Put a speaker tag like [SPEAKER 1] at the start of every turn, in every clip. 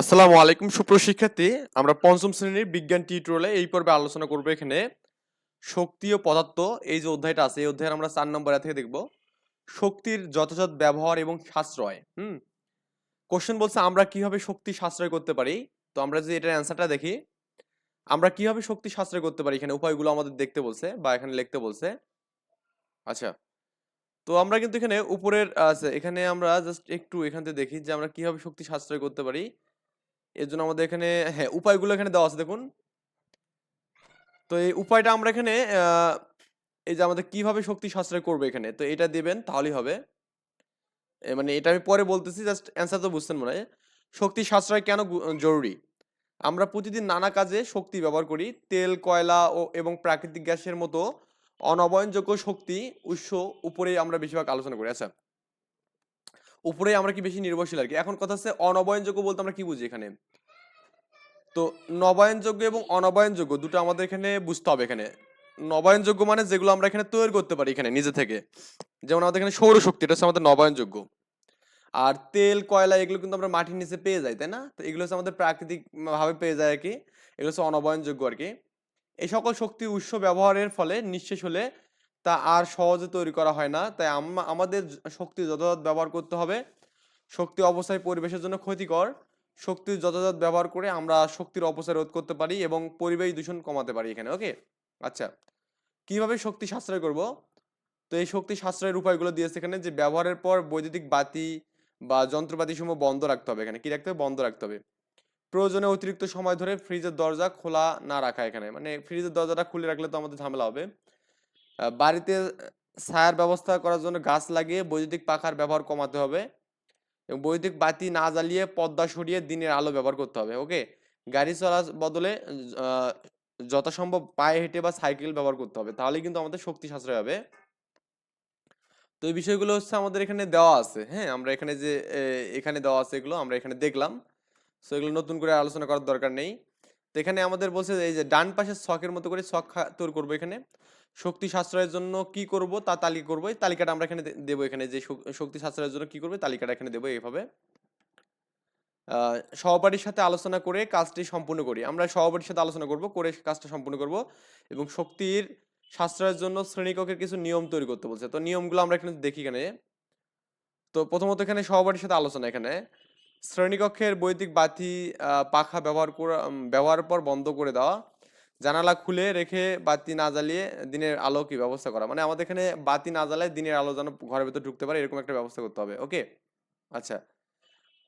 [SPEAKER 1] আসসালামু আলাইকুম সুপ্রশিক্ষার্থী আমরা পঞ্চম শ্রেণির বিজ্ঞান টিউটোরিয়ালে এই পর্বে আলোচনা করব এখানে শক্তি ও পদার্থ। এই যে অধ্যায়টা আছে, এই অধ্যায়ের আমরা চার নম্বর থেকে দেখব। শক্তির যথাযথ ব্যবহার এবং সাশ্রয়, হুম? কোশ্চেন বলছে, আমরা কীভাবে শক্তি সাশ্রয় করতে পারি? তো আমরা যদি এটার অ্যান্সারটা দেখি, আমরা কীভাবে শক্তি সাশ্রয় করতে পারি? এখানে উপায়গুলো আমাদের দেখতে বলছে বা এখানে লিখতে বলছে। আচ্ছা তো আমরা কিন্তু এখানে উপরের আছে, এখানে আমরা জাস্ট একটু এখান থেকে দেখি যে আমরা কীভাবে শক্তি সাশ্রয় করতে পারি। এর জন্য আমাদের এখানে হ্যাঁ উপায়গুলো এখানে দেওয়া আছে, দেখুন। তো এই উপায়টা আমরা এখানে এই যে আমাদের কীভাবে শক্তি সাশ্রয় করবে এখানে, তো এটা দিবেন, তাহলেই হবে। মানে এটা আমি পরে বলতেছি, জাস্ট অ্যান্সার তো বুঝতেন মনে শক্তি সাশ্রয় কেন জরুরি? আমরা প্রতিদিন নানা কাজে শক্তি ব্যবহার করি, তেল, কয়লা ও, এবং প্রাকৃতিক গ্যাসের মতো অনবয়নযোগ্য শক্তি উৎস উপরেই আমরা বেশিরভাগ আলোচনা করি। আচ্ছা উপরে আমরা কি বেশি নির্ভরশীল আর কি? এখন কথা হচ্ছে অনবয়নযোগ্য বলতে আমরা কি বুঝি এখানে? তো নবায়নযোগ্য এবং অনবায়নযোগ্য দুটো আমাদের এখানে বুঝতে হবে এখানে। নবায়নযোগ্য মানে যেগুলো আমরা এখানে তৈরি করতে পারি এখানে নিজে থেকে। যেমন আমাদের এখানে সৌরশক্তি, এটা হচ্ছে আমাদের নবায়নযোগ্য। আর তেল, কয়লা এগুলো কিন্তু আমরা মাটির নিচে পেয়ে যাই, তাই না? তো এগুলো হচ্ছে আমাদের প্রাকৃতিক ভাবে পেয়ে যায় আর কি। এগুলো হচ্ছে অনবায়নযোগ্য আর কি। এই সকল শক্তি উৎস ব্যবহারের ফলে নিঃশেষ হলে তা আর সহজে তৈরি করা হয় না। তাই আম- আমাদের শক্তি যথাযথ ব্যবহার করতে হবে। শক্তি অবস্থায় পরিবেশের জন্য ক্ষতিকর। শক্তির যথাযথ ব্যবহার করে আমরা শক্তির অপচয় রোধ করতে পারি এবং পরিবেশ দূষণ কমাতে পারি এখানে ওকে আচ্ছা কীভাবে শক্তি সাশ্রয় করব? তো এই শক্তি সাশ্রয়ের উপায়গুলো দিয়েছে এখানে যে ব্যবহারের পর বৈদ্যুতিক বাতি বা যন্ত্রপাতি সমূহ বন্ধ রাখতে হবে এখানে, কি রাখতে হবে? বন্ধ রাখতে হবে। প্রয়োজনে অতিরিক্ত সময় ধরে ফ্রিজের দরজা খোলা না রাখা এখানে মানে ফ্রিজের দরজাটা খুলে রাখলে তো আমাদের ঝামেলা হবে। বাড়িতে ছায়ার ব্যবস্থা করার জন্য গাছ লাগিয়ে বৈদ্যুতিক পাখার ব্যবহার কমাতে হবে। বৈদ্যুতিক বাতি না জ্বালিয়ে পর্দা সরিয়ে দিনের আলো ব্যবহার করতে হবে ওকে গাড়ি চলার বদলে যথাসম্ভব পায়ে হেঁটে বা সাইকেল ব্যবহার করতে হবে তাহলে কিন্তু আমাদের শক্তি সাশ্রয় হবে। তো এই বিষয়গুলো হচ্ছে আমাদের এখানে দেওয়া আছে হ্যাঁ? আমরা এখানে যে এখানে দেওয়া আছে এগুলো আমরা এখানে দেখলাম। সো এগুলো নতুন করে আলোচনা করার দরকার নেই। তো এখানে আমাদের বলছে এই যে ডান পাশে ছকের মতো করে ছক খা- তৈরি করব এখানে। শক্তি সাশ্রয়ের জন্য কি করব, তা তালিকা করব। এই তালিকাটা আমরা এখানে দেবো এখানে যে শক্তি সাশ্রয়ের জন্য কি করবে তালিকাটা এখানে দেবো এইভাবে। সহপাঠীর সাথে আলোচনা করে কাজটি সম্পূর্ণ করি। আমরা সহপাঠীর সাথে আলোচনা করব, করে কাজটা সম্পূর্ণ করব এবং শক্তির সাশ্রয়ের জন্য শ্রেণীকক্ষের কিছু নিয়ম তৈরি করতে বলছে। তো নিয়মগুলো আমরা এখানে দেখি এখানে। তো প্রথমত এখানে সহপাঠীর সাথে আলোচনা এখানে। শ্রেণীকক্ষের বৈদিক বাতি পাখা ব্যবহার করা ব্যবহারের পর বন্ধ করে দেওয়া। জানালা খুলে রেখে বাতি না জ্বালিয়ে দিনের আলো কি ব্যবস্থা করা? মানে আমাদের এখানে বাতি না জ্বালায় দিনের আলো যেন ঘরের ভেতর ঢুকতে পারে, এরকম একটা ব্যবস্থা করতে হবে ওকে আচ্ছা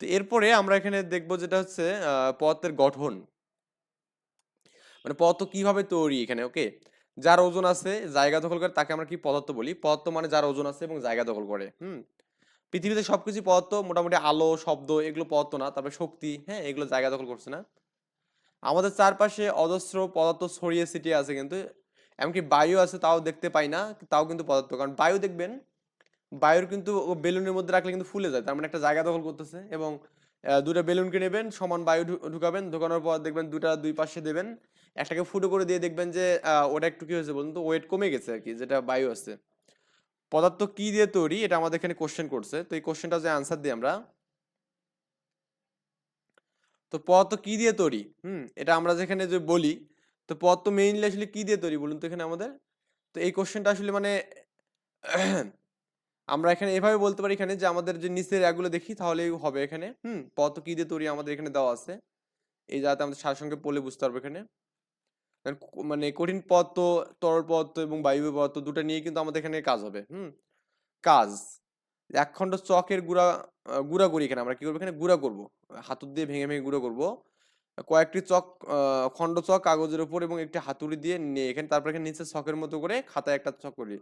[SPEAKER 1] তো এরপরে আমরা এখানে দেখব যেটা হচ্ছে পদার্থের গঠন। মানে পদার্থ কীভাবে তৈরি এখানে ওকে যার ওজন আছে, জায়গা দখল করে, তাকে আমরা কি পদার্থ বলি? পদার্থ মানে যার ওজন আছে এবং জায়গা দখল করে, হুম? পৃথিবীতে সবকিছু পদার্থ, মোটামুটি আলো, শব্দ, এগুলো পদার্থ না তারপরে শক্তি হ্যাঁ এগুলো জায়গা দখল করছে না। আমাদের চারপাশে অজস্র পদার্থ ছড়িয়ে ছিটিয়ে আছে কিন্তু, এমনকি বায়ু আছে তাও দেখতে পাই না, তাও কিন্তু পদার্থ। কারণ বায়ু দেখবেন, বায়ুর কিন্তু বেলুনের মধ্যে রাখলে কিন্তু ফুলে যায়, তার মানে একটা জায়গা দখল করতেছে এবং দুটো বেলুনকে নেবেন, সমান বায়ু ঢুকাবেন, ঢুকানোর পর দেখবেন দুটা দুই পাশে দেবেন, একটাকে ফুটো করে দিয়ে দেখবেন যে ওটা একটু কি হয়েছে বলুন তো ওয়েট কমে গেছে আর কি, যেটা বায়ু আছে। পদার্থ কি দিয়ে তৈরি, এটা আমাদের এখানে কোশ্চেন করছে, তো এই কোশ্চেনটা যে আনসার দিই আমরা তো পদার্থ কি দিয়ে তৈরি? হুম, এটা আমরা যেখানে যে বলি, তো পদার্থ মেইনলি আসলে কি দিয়ে তৈরি বলুন তো এখানে আমাদের? তো এই কোশ্চেনটা আসলে মানে আমরা এখানে এভাবে বলতে পারি এখানে যে আমাদের যে নিচের এগুলো দেখি তাহলেই হবে এখানে। হুম পদার্থ কি দিয়ে তৈরি আমাদের এখানে দেওয়া আছে? এই যাতে আমাদের সার সঙ্গে পড়লে বুঝতে পারব এখানে। মানে কঠিন পদার্থ তরল পদার্থ এবং বায়বীয় পদার্থ দুটো নিয়ে কিন্তু আমাদের এখানে কাজ হবে। হুম, কাজ। একখণ্ড চকের গুঁড়া গুঁড়া করি এখানে, আমরা কি করব এখানে গুঁড়া করব। হাতুর দিয়ে ভেঙে ভেঙে গুঁড়ো করব। কয়েকটি চক খণ্ড চক কাগজের উপর এবং একটি হাতুড়ি দিয়ে নিয়ে এখানে তারপর এখানে নিচে চকের মতো করে খাতায় একটা চক করি।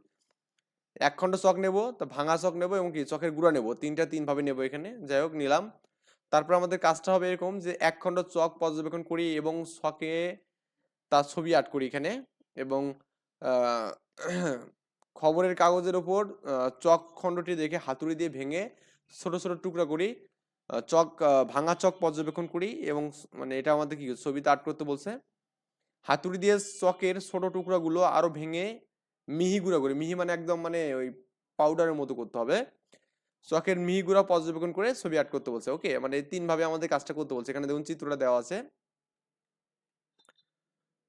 [SPEAKER 1] এক খণ্ড চক নেব, তো ভাঙা চক নেব এবং কি চকের গুঁড়া নেব। তিনটা তিন ভাবে নেব এখানে, যাই হোক নিলাম। তারপর আমাদের কাজটা হবে এরকম যে এক খণ্ড চক পর্যবেক্ষণ করি এবং চকে তার ছবি আট করি এখানে এবং খবরের কাগজের ওপর চক খণ্ডটি দেখে হাতুড়ি দিয়ে ভেঙে ছোট ছোট টুকরা করি চক ভাঙা চক পর্যবেক্ষণ করি এবং মানে এটা আমাদের কি ছবিতে আট করতে বলছে। হাতুড়ি দিয়ে চকের ছোট টুকরাগুলো আরও ভেঙে মিহি গুঁড়া করি। মিহি মানে একদম মানে ওই পাউডারের মতো করতে হবে। চকের মিহি গুঁড়া পর্যবেক্ষণ করে ছবি আট করতে বলছে। ওকে? মানে এই তিন ভাবে আমাদের কাজটা করতে বলছে। এখানে দেখুন চিত্রটা দেওয়া আছে।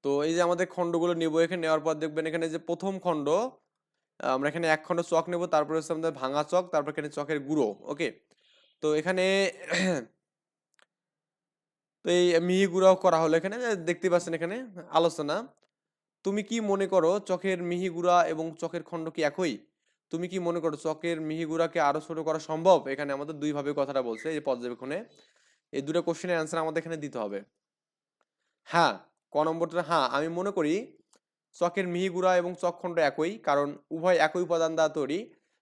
[SPEAKER 1] তো এই যে আমাদের খণ্ডগুলো নেব, এখানে নেওয়ার পর দেখবেন এখানে যে প্রথম খণ্ড আমরা এখানে এক খণ্ড চক নেব, তারপরে হচ্ছে আমাদের ভাঙা চক, তারপর এখানে চকের গুঁড়ো ওকে তো এখানে তো এই মিহি গুঁড়াও করা হলো এখানে দেখতে পাচ্ছেন এখানে আলোচনা। তুমি কি মনে করো চকের মিহি গুঁড়া এবং চকের খণ্ড কি একই? তুমি কি মনে করো চকের মিহি গুঁড়াকে আরও ছোট করা সম্ভব? এখানে আমাদের দুই ভাবে কথাটা বলছে, এই পর্যবেক্ষণে। এই দুটো কোশ্চেনের অ্যান্সার আমাদের এখানে দিতে হবে। হ্যাঁ ক নম্বরটা? হ্যাঁ আমি মনে করি চকের মিহি গুঁড়া এবং চকখণ্ড একই, কারণ উভয় একই উপাদান দ্বারা তৈরি।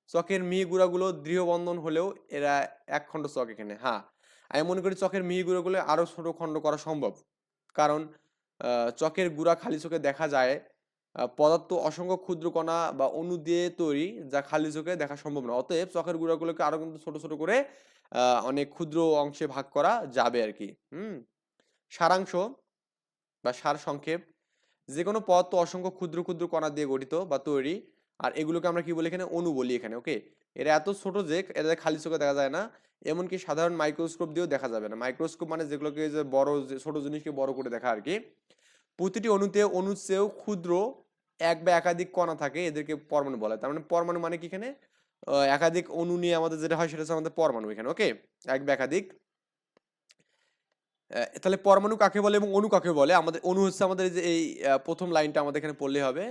[SPEAKER 1] চকের মিহি গুঁড়াগুলো দৃঢ় বন্ধন হলেও এরা এক খণ্ড চক এখানে হ্যাঁ। আমি মনে করি চকের মিহি গুঁড়োগুলো আরও ছোট খণ্ড করা সম্ভব, কারণ চকের গুঁড়া খালি চোখে দেখা যায় পদার্থ অসংখ্য ক্ষুদ্র কণা বা অণু দিয়ে তৈরি যা খালি চোখে দেখা সম্ভব না। অতএব চকের গুঁড়াগুলোকে আরও কিন্তু ছোট ছোট করে অনেক ক্ষুদ্র অংশে ভাগ করা যাবে আর কি, হুম। সারাংশ বা সার সংক্ষেপ যে কোনো পদার্থ অসংখ্য ক্ষুদ্র ক্ষুদ্র কণা দিয়ে গঠিত বা তৈরি। আর এগুলোকে আমরা কি বলি এখানে? অণু বলি এখানে ওকে এরা এত ছোট যে এদের খালি চোখে দেখা যায় না। এমনকি সাধারণ মাইক্রোস্কোপ দিয়েও দেখা যাবে না। মাইক্রোস্কোপ মানে যেগুলোকে যে বড় ছোট জিনিসকে বড় করে দেখা আর কি। প্রতিটি অণুতে অণুর চেয়েও ক্ষুদ্র এক বা একাধিক কণা থাকে, এদেরকে পরমাণু বলা। তার মানে পরমাণু মানে কি এখানে? একাধিক অণু নিয়ে আমাদের যেটা হয় সেটা হচ্ছে আমাদের পরমাণু এখানে ওকে এক বা একাধিক। তাহলে পরমাণু কাকে বলে এবং অণু কাকে বলে? আমাদের, অণু হচ্ছে আমাদের যে, এই প্রথম লাইনটা আমাদের এখানে পড়লে হবে।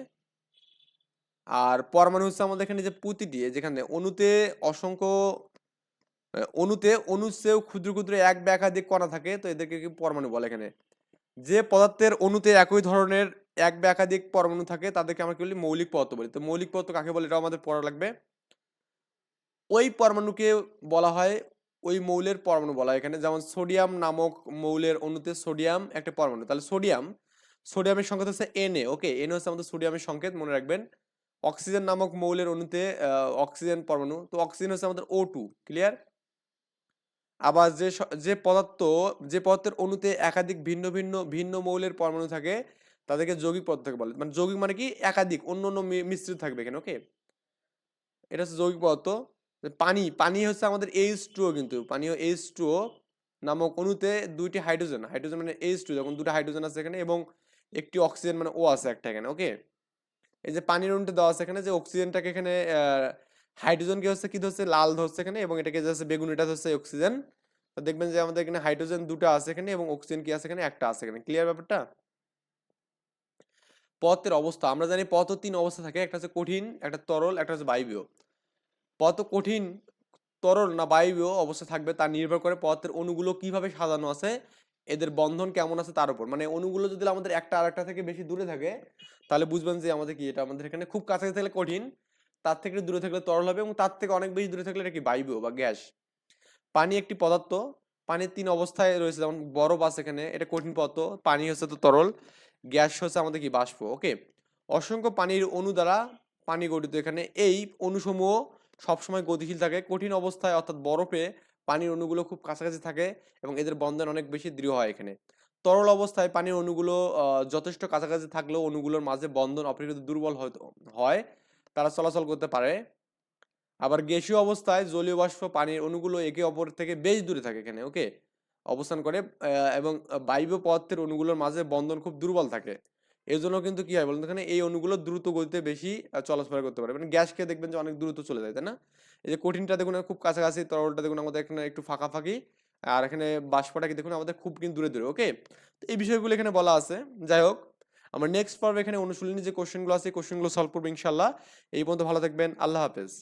[SPEAKER 1] আর পরমাণু হচ্ছে আমাদের এখানে যে প্রতিটি যেখানে অণুতে অসংখ্য অণুর চেয়েও ক্ষুদ্র ক্ষুদ্র এক বা একাধিক কণা থাকে, তো এদেরকে কি পরমাণু বলে এখানে? যে পদার্থের অণুতে একই ধরনের এক বা একাধিক পরমাণু থাকে, তাদেরকে আমরা কি বলি? মৌলিক পদার্থ বলি। তো মৌলিক পদার্থ কাকে বলে? এটাও আমাদের পড়া লাগবে। ওই পরমাণুকে বলা হয় ওই মৌলের পরমাণু বলা এখানে যেমন সোডিয়াম নামক মৌলের অণুতে সোডিয়াম একটা পরমাণু। তাহলে সোডিয়াম, সোডিয়ামের সংকেত হচ্ছে এনএ ওকে এন হচ্ছে আমাদের সোডিয়ামের সংকেত, মনে রাখবেন। অক্সিজেন নামক মৌলের অণুতে অক্সিজেন পরমাণু। তো অক্সিজেন হচ্ছে আমাদের ও টু ক্লিয়ার আবার যে যে পদার্থ, যে পদার্থের অণুতে একাধিক ভিন্ন ভিন্ন ভিন্ন মৌলের পরমাণু থাকে, তাদেরকে যৌগিক পদার্থ বলে। মানে যৌগিক মানে কি? একাধিক, অন্য অন্য মিশ্রিত থাকবে এখানে ওকে এটা হচ্ছে যৌগিক পদার্থ। পানি পানি হচ্ছে আমাদের এইচ টুও কিন্তু। পানি এইচ টুও নামক অণুতে দুইটি হাইড্রোজেন হাইড্রোজেন মানে এইচ টু যখন দুটো হাইড্রোজেন আছে এখানে এবং একটি অক্সিজেন মানে ও আছে একটা এখানে ওকে এই যে পানির অণুতে দেওয়া আছে এখানে যে অক্সিজেনটাকে এখানে হাইড্রোজেনকে হচ্ছে কি ধরছে? লাল ধরছে এখানে এবং এটাকে যে হচ্ছে বেগুনিটা ধরছে অক্সিজেন তো দেখবেন যে আমাদের এখানে হাইড্রোজেন দুটো আছে এখানে এবং অক্সিজেন কি আছে এখানে? একটা আছে এখানে। ক্লিয়ার ব্যাপারটা? পথের অবস্থা, আমরা জানি পদার্থ তিন অবস্থা থাকে, একটা হচ্ছে কঠিন, একটা তরল, একটা হচ্ছে বায়বীয়। পদার্থ কঠিন, তরল না বায়বীয় অবস্থা থাকবে, তা নির্ভর করে পথের অণুগুলো কীভাবে সাজানো আছে, এদের বন্ধন কেমন আছে তার উপর। মানে অণুগুলো যদি আমাদের একটা আরেকটা থেকে বেশি দূরে থাকে, তাহলে বুঝবেন যে আমাদের কি, এটা আমাদের এখানে খুব কাছাকাছি থাকলে কঠিন, তার থেকে দূরে থাকলে তরল হবে এবং তার থেকে অনেক বেশি দূরে থাকলে এটা কি বায়বীয় বা গ্যাস। পানি একটি পদার্থ, পানির তিন অবস্থায় রয়েছে, যেমন বরফ আছে এখানে, এটা কঠিন পদার্থ, পানি হচ্ছে তো তরল, গ্যাস হচ্ছে আমাদের কি, বাষ্প ওকে অসংখ্য পানির অণু দ্বারা পানি গঠিত এখানে, এই অণুসমূহ সবসময় গতিশীল থাকে, কঠিন অবস্থায় অর্থাৎ বরফে পানির অণুগুলো খুব কাছাকাছি থাকে এবং এদের বন্ধন অনেক বেশি দৃঢ় হয় এখানে। তরল অবস্থায় পানির অণুগুলো যথেষ্ট কাছাকাছি থাকলেও অণুগুলোর মাঝে বন্ধন অপেক্ষাকৃত দুর্বল হয়, তারা চলাচল করতে পারে। আবার গ্যাসীয় অবস্থায় জলীয় বাষ্প পানির অণুগুলো একে অপর থেকে বেশ দূরে থাকে এখানে ওকে অবস্থান করে এবং বায়বীয় পদার্থের অণুগুলোর মাঝে বন্ধন খুব দুর্বল থাকে। এই জন্য কিন্তু কি হয় বলুন এখানে এই অণুগুলো দ্রুত গতিতে বেশি চলাফেরা করতে পারে। মানে গ্যাসকে দেখবেন যে অনেক দ্রুত চলে যায়, তাই না? এই যে কঠিনটা দেখুন খুব কাছাকাছি, তরলটা দেখুন আমাদের এখানে একটু ফাঁকাফাঁকি, আর এখানে বাষ্পটা কি দেখুন আমাদের খুব কিন্তু দূরে দূরে ওকে এই বিষয়গুলো এখানে বলা আছে। যাই হোক, আমরা নেক্সট পর্বে এখানে অনুশীলনী যে কোশ্চেনগুলো আছে কোশ্চেনগুলো সলভ করব ইনশাল্লাহ এই পর্যন্ত ভালো থাকবেন, আল্লাহ হাফেজ।